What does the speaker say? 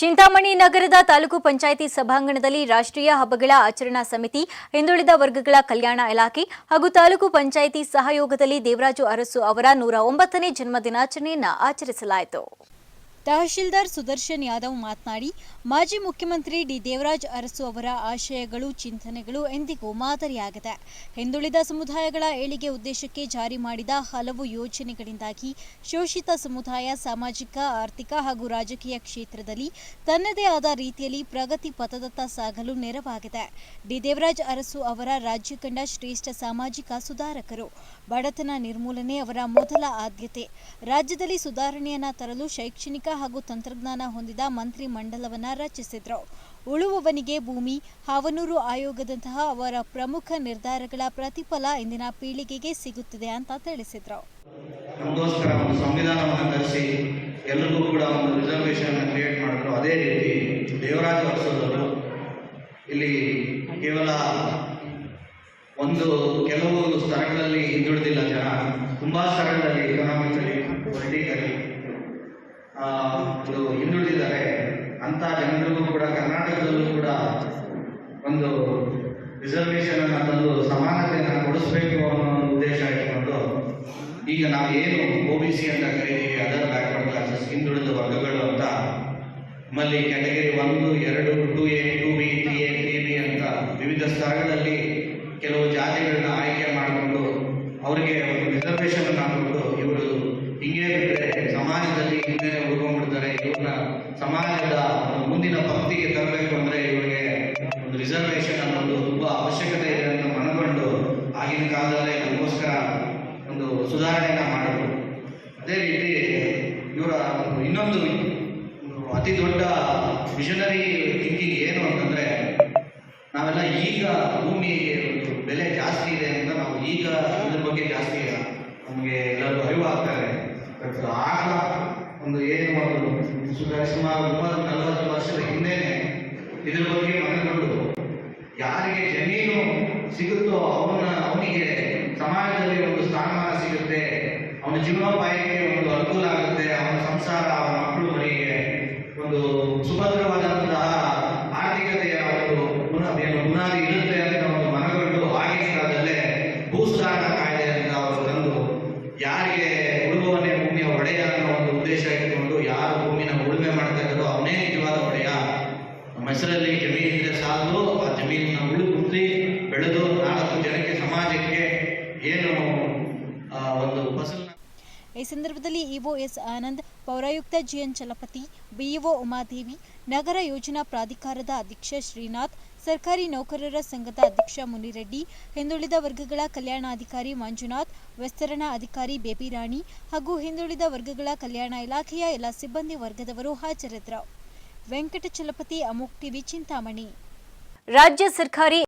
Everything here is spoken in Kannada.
ಚಿಂತಾಮಣಿ ನಗರದ ತಾಲೂಕು ಪಂಚಾಯಿತಿ ಸಭಾಂಗಣದಲ್ಲಿ ರಾಷ್ಟ್ರೀಯ ಹಬ್ಬಗಳ ಆಚರಣಾ ಸಮಿತಿ, ಹಿಂದುಳಿದ ವರ್ಗಗಳ ಕಲ್ಯಾಣ ಇಲಾಖೆ ಹಾಗೂ ತಾಲೂಕು ಪಂಚಾಯಿತಿ ಸಹಯೋಗದಲ್ಲಿ ದೇವರಾಜು ಅರಸು ಅವರ ನೂರ ಒಂಬತ್ತನೇ ಜನ್ಮದಿನಾಚರಣೆಯನ್ನು ಆಚರಿಸಲಾಯಿತು. ತಹಶೀಲ್ದಾರ್ ಸುದರ್ಶನ್ ಯಾದವ್ ಮಾತನಾಡಿ, ಮಾಜಿ ಮುಖ್ಯಮಂತ್ರಿ ಡಿ ದೇವರಾಜ್ ಅರಸು ಅವರ ಆಶಯಗಳು, ಚಿಂತನೆಗಳು ಎಂದಿಗೂ ಮಾದರಿಯಾಗಿದೆ. ಹಿಂದುಳಿದ ಸಮುದಾಯಗಳ ಏಳಿಗೆ ಉದ್ದೇಶಕ್ಕೆ ಜಾರಿ ಮಾಡಿದ ಹಲವು ಯೋಜನೆಗಳಿಂದಾಗಿ ಶೋಷಿತ ಸಮುದಾಯ ಸಾಮಾಜಿಕ, ಆರ್ಥಿಕ ಹಾಗೂ ರಾಜಕೀಯ ಕ್ಷೇತ್ರದಲ್ಲಿ ತನ್ನದೇ ಆದ ರೀತಿಯಲ್ಲಿ ಪ್ರಗತಿ ಪಥದತ್ತ ಸಾಗಲು ನೆರವಾಗಿದೆ. ಡಿ ದೇವರಾಜ್ ಅರಸು ಅವರ ರಾಜ್ಯ ಕಂಡ ಶ್ರೇಷ್ಠ ಸಾಮಾಜಿಕ ಸುಧಾರಕರು. ಬಡತನ ನಿರ್ಮೂಲನೆ ಅವರ ಮೊದಲ ಆದ್ಯತೆ. ರಾಜ್ಯದಲ್ಲಿ ಸುಧಾರಣೆಯನ್ನ ತರಲು ಶೈಕ್ಷಣಿಕ ಹಾಗೂ ತಂತ್ರಜ್ಞಾನ ಹೊಂದಿದ ಮಂತ್ರಿ ಮಂಡಲವನ್ನ ರಚಿಸಿದ್ರು. ಉಳುವವನಿಗೆ ಭೂಮಿ, ಹಾವನೂರು ಆಯೋಗದಂತಹ ಅವರ ಪ್ರಮುಖ ನಿರ್ಧಾರಗಳ ಪ್ರತಿಫಲ ಇಂದಿನ ಪೀಳಿಗೆಗೆ ಸಿಗುತ್ತಿದೆ ಅಂತ ತಿಳಿಸಿದ್ರು. ಸಂವಿಧಾನವನ್ನು ತರಿಸಿ ಎಲ್ರಿಗೂ ಕೂಡ ಒಂದು ರಿಸರ್ವೇಷನ್ ಕ್ರಿಯೇಟ್ ಮಾಡಿದ್ರು. ಅದೇ ರೀತಿ ದೇವರಾಜ ಅರಸರವರು ಇಲ್ಲಿ ಕೇವಲ ಒಂದು ಕೆಲವು ಸ್ಥಳಗಳಲ್ಲಿ ಹಿಂದುಳಿದಿಲ್ಲ ಜನ. ತುಂಬಾ ಸ್ಥಳಗಳಲ್ಲಿ ಎಕನಾಮಿಕಲಿ ಪೊಲಿಟಿಕಲಿ ಒಂದು ಹಿಂದುಳಿದಿದ್ದಾರೆ. ಅಂತ ಜನರಿಗೂ ಕೂಡ, ಕರ್ನಾಟಕದಲ್ಲೂ ಕೂಡ ಒಂದು ರಿಸರ್ವೇಷನ್ ಅನ್ನು ತಂದು ಸಮಾನತೆಯನ್ನು ಕೊಡಿಸಬೇಕು ಅನ್ನೋ ಒಂದು ಉದ್ದೇಶ ಇಟ್ಕೊಂಡು ಈಗ ನಾವು ಏನು ಒ ಬಿ ಸಿ ಅಂತ ಕರೀತೀವಿ, ಅದರ್ ಬ್ಯಾಕ್ವರ್ಡ್ ಕ್ಲಾಸಸ್ ಹಿಂದುಳಿದ ವರ್ಗಗಳು ಅಂತ. ನಮ್ಮಲ್ಲಿ ಕ್ಯಾಟಗರಿ ಒಂದು, ಎರಡು two A two B three A three B ಅಂತ ವಿವಿಧ ಸ್ಥಳಗಳಲ್ಲಿ ಕೆಲವು ಜಾತಿಗಳನ್ನ ಆಯ್ಕೆ ಮಾಡಿಕೊಂಡು ಅವರಿಗೆ ಒಂದು ರಿಸರ್ವೇಷನ್ ಪಂಕ್ತಿಗೆ ತರಬೇಕು ಅಂದ್ರೆ ಇವರಿಗೆ ಒಂದು ರಿಸರ್ವೇಷನ್ ಅನ್ನೋದು ತುಂಬಾ ಅವಶ್ಯಕತೆ ಇದೆ ಅಂತ ಮನಗೊಂಡು ಆಗಿನ ಕಾಲದಲ್ಲೇ ಅದಕ್ಕೋಸ್ಕರ ಒಂದು ಸುಧಾರಣೆಯನ್ನ ಮಾಡಿದ್ರು. ಅದೇ ರೀತಿ ಇವರ ಇನ್ನೊಂದು ಅತಿ ದೊಡ್ಡ ವಿಷನರಿ ಥಿಂಕಿಂಗ್ ಏನು ಅಂತಂದ್ರೆ ನಾವೆಲ್ಲ ಈಗ ಭೂಮಿಗೆ ಒಂದು ಬೆಲೆ ಜಾಸ್ತಿ ಇದೆ ಅಂತ ನಾವು ಈಗ ಅದ್ರ ಬಗ್ಗೆ ಜಾಸ್ತಿ ನಮಗೆ ಎಲ್ಲರೂ ಅರಿವು ಆಗ್ತಾರೆ ಬಟ್ ಆಗ ಒಂದು ಏನು ಒಂದು ಸುಮಾರು ಮೂವತ್ತು ನಲವತ್ತು ವರ್ಷದ ಹಿಂದೆನೆ ಇದ್ರ ಬಗ್ಗೆ ಮನಗೊಂಡು, ಯಾರಿಗೆ ಜಮೀನು ಸಿಗುತ್ತೋ ಅವನ ಅವನಿಗೆ ಸಮಾಜದಲ್ಲಿ ಒಂದು ಸ್ಥಾನಮಾನ ಸಿಗುತ್ತೆ, ಅವನ ಜೀವನೋಪಾಯಕ್ಕೆ ಒಂದು ಅನುಕೂಲ ಆಗುತ್ತೆ, ಅವನ ಸಂಸಾರ, ಅವನ ಮಕ್ಕಳು ಮನೆಗೆ ಒಂದು ಸುಭದ್ರವಾದಂತಹ ಆರ್ಥಿಕತೆಯ ಒಂದು ಏನು ಬುನಾದಿ ಇರುತ್ತೆ ಅಂತ ಒಂದು ಮನಗೊಂಡು ಹಾಗೆ ಕಾಲದಲ್ಲೇ ಭೂ ಕಾಯ್ದೆ ಅಂತ ಅವರು ತಂದು, ಯಾರಿಗೆ ಉಳುವವನೇ ಭೂಮಿಯ ಒಡೆಯ ಅನ್ನೋ ಒಂದು ಉದ್ದೇಶ ಇಟ್ಕೊಂಡು ಹೆಸರಲ್ಲಿ ಜಮೀನಿದ್ರೆ ಸಾಲದು ಆ ಜಮೀನನ್ನ ಉಳುಕುತ್ತಿ ಬೆಳೆದು ನಾಲ್ಕು ಜನಕ್ಕೆ ಸಮಾಜಕ್ಕೆ ಏನು ಒಂದು ಫಸಲು ಈ ಸಂದರ್ಭದಲ್ಲಿ ಇಒ ಎಸ್ ಆನಂದ್, ಪೌರಾಯುಕ್ತ ಜಿಎನ್ ಚಲಪತಿ, ಬಿಇಒ ಉಮಾದೇವಿ, ನಗರ ಯೋಜನಾ ಪ್ರಾಧಿಕಾರದ ಅಧ್ಯಕ್ಷ ಶ್ರೀನಾಥ್, ಸರ್ಕಾರಿ ನೌಕರರ ಸಂಘದ ಅಧ್ಯಕ್ಷ ಮುನಿರೆಡ್ಡಿ, ಹಿಂದುಳಿದ ವರ್ಗಗಳ ಕಲ್ಯಾಣಾಧಿಕಾರಿ ಮಂಜುನಾಥ್, ವಿಸ್ತರಣಾ ಅಧಿಕಾರಿ ಬೇಬಿ ರಾಣಿ ಹಾಗೂ ಹಿಂದುಳಿದ ವರ್ಗಗಳ ಕಲ್ಯಾಣ ಇಲಾಖೆಯ ಎಲ್ಲ ಸಿಬ್ಬಂದಿ ವರ್ಗದವರು ಹಾಜರಿದ್ದರು. ವೆಂಕಟಚಲಪತಿ ಅಮೋಕ್ ಟಿವಿ ಚಿಂತಾಮಣಿ ರಾಜ್ಯ ಸರ್ಕಾರಿ